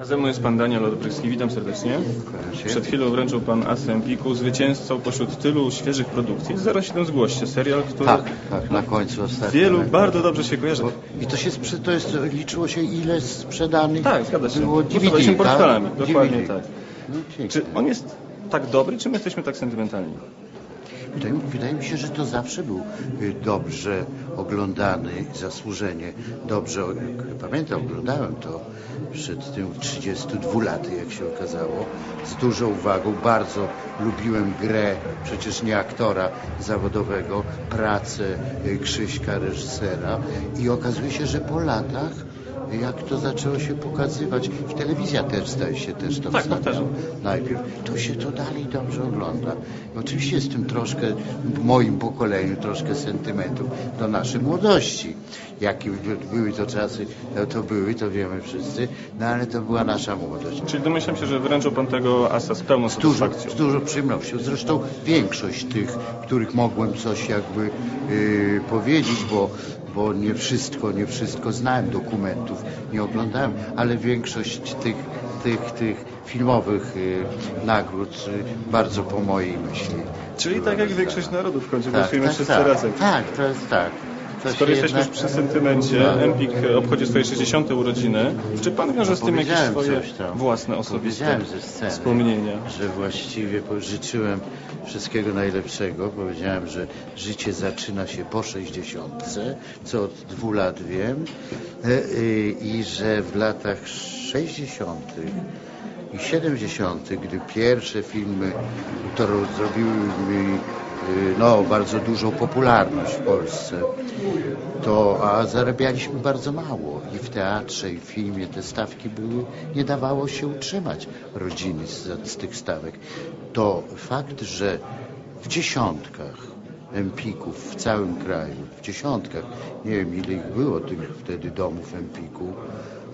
A ze mną jest pan Daniel Olbrychski, witam serdecznie. Przed chwilą wręczył pan Asę Empiku, zwycięzcą pośród tylu świeżych produkcji. 07 zgłoście, serial, który Tak, tak, na końcu ostatnio. wielu tak. bardzo dobrze się kojarzy. I to się sprze- to jest, liczyło się ile sprzedanych Tak, zgadza się. było DVD, tak? portfelami, dokładnie DVD. tak. No, pięknie. Czy on jest tak dobry, czy my jesteśmy tak sentymentalni? Wydaje, wydaje mi się, że to zawsze był y, dobrze oglądany, zasłużenie. Dobrze, pamiętam, oglądałem to przed tym 32 laty, jak się okazało, z dużą uwagą, bardzo lubiłem grę, przecież nie aktora zawodowego, pracę y, Krzyśka, reżysera. I okazuje się, że po latach jak to zaczęło się pokazywać, w telewizja też zdaje się też to Tak, wstawiała powtarzam. najpierw, to się to dalej dobrze ogląda. I oczywiście jest w tym troszkę, w moim pokoleniu, troszkę sentymentów do naszej młodości. Jakie były to czasy, no to były, to wiemy wszyscy, no ale to była nasza młodość. Czyli domyślam się, że wręczył pan tego Asa z pełną Z satysfakcją. z dużą przyjemnością. Zresztą większość tych, których mogłem coś jakby yy, powiedzieć, bo, bo nie wszystko, nie wszystko znałem dokumentów, nie oglądałem, ale większość tych, tych, tych filmowych yy, nagród yy, bardzo po mojej myśli. Czyli tak jak większość narodów w końcu Tak, głosujemy tak, wszyscy tak, razem. tak, to jest tak. Skoro jesteśmy już przy sentymencie, Tak. Empik obchodzi swoje 60. urodziny. Czy pan wiąże z tym jakieś swoje własne, osobiste ze sceny, wspomnienia? że właściwie życzyłem wszystkiego najlepszego. Powiedziałem, że życie zaczyna się po 60, co od dwóch lat wiem e, e, i że w latach 60 i 70, gdy pierwsze filmy to zrobiły mi y, no, bardzo dużą popularność w Polsce, to a zarabialiśmy bardzo mało i w teatrze i w filmie te stawki były, nie dawało się utrzymać rodziny z, z tych stawek. To fakt, że w dziesiątkach empików w całym kraju, w dziesiątkach, nie wiem ile ich było tych wtedy domów empiku,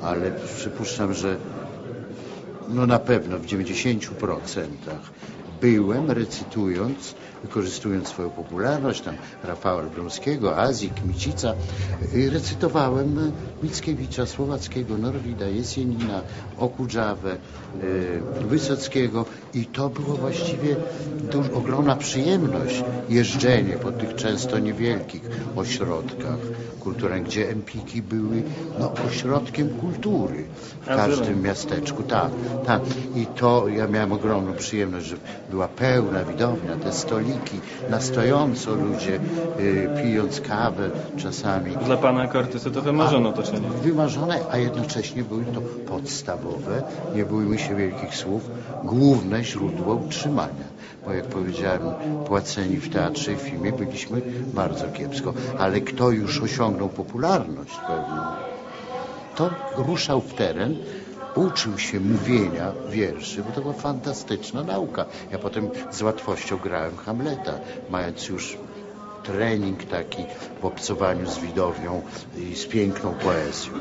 ale przypuszczam, że no na pewno w 90% byłem recytując, wykorzystując swoją popularność, tam Rafała Bromskiego, Azji, Kmicica, y, recytowałem Mickiewicza, Słowackiego, Norwida, Jesienina, Okudżawę, y, Wysockiego i to było właściwie duż, ogromna przyjemność jeżdżenie po tych często niewielkich ośrodkach kulturalnych, gdzie empiki były no, ośrodkiem kultury w każdym miasteczku, tak, tak. I to ja miałem ogromną przyjemność, że była pełna widownia, te stoliki, na stojąco ludzie, y, pijąc kawę czasami. Dla pana jako artysty to wymarzone otoczenie. Wymarzone, a jednocześnie były to podstawowe, nie bójmy się wielkich słów, główne źródło utrzymania. Bo jak powiedziałem, płaceni w teatrze i filmie byliśmy bardzo kiepsko. Ale kto już osiągnął popularność pewną, to ruszał w teren, uczył się mówienia wierszy, bo to była fantastyczna nauka. Ja potem z łatwością grałem Hamleta, mając już trening taki w obcowaniu z widownią i z piękną poezją.